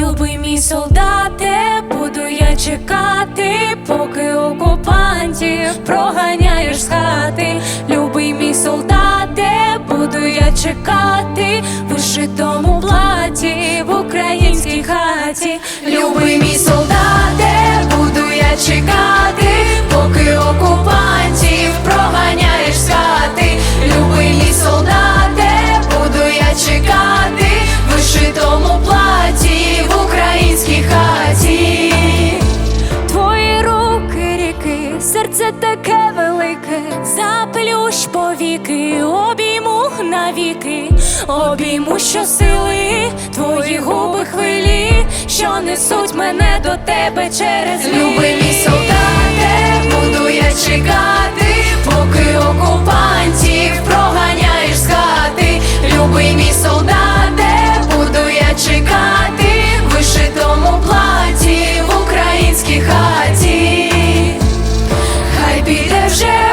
Любий мій солдате, буду я чекати, поки окупантів проганяєш з хати. Любий мій солдате, буду я чекати, в вишитому платі в українській хаті. Любий мій солдате, заплющ повіки, обійму навіки, обійму щосили, твої губи хвилі, що несуть мене до тебе через ліс. Любий мій солдате, буду я чекати, поки окупантів проганяєш з хати. Любий мій солдате, буду я чекати, вишитому платі в українській хаті. Хай піде вже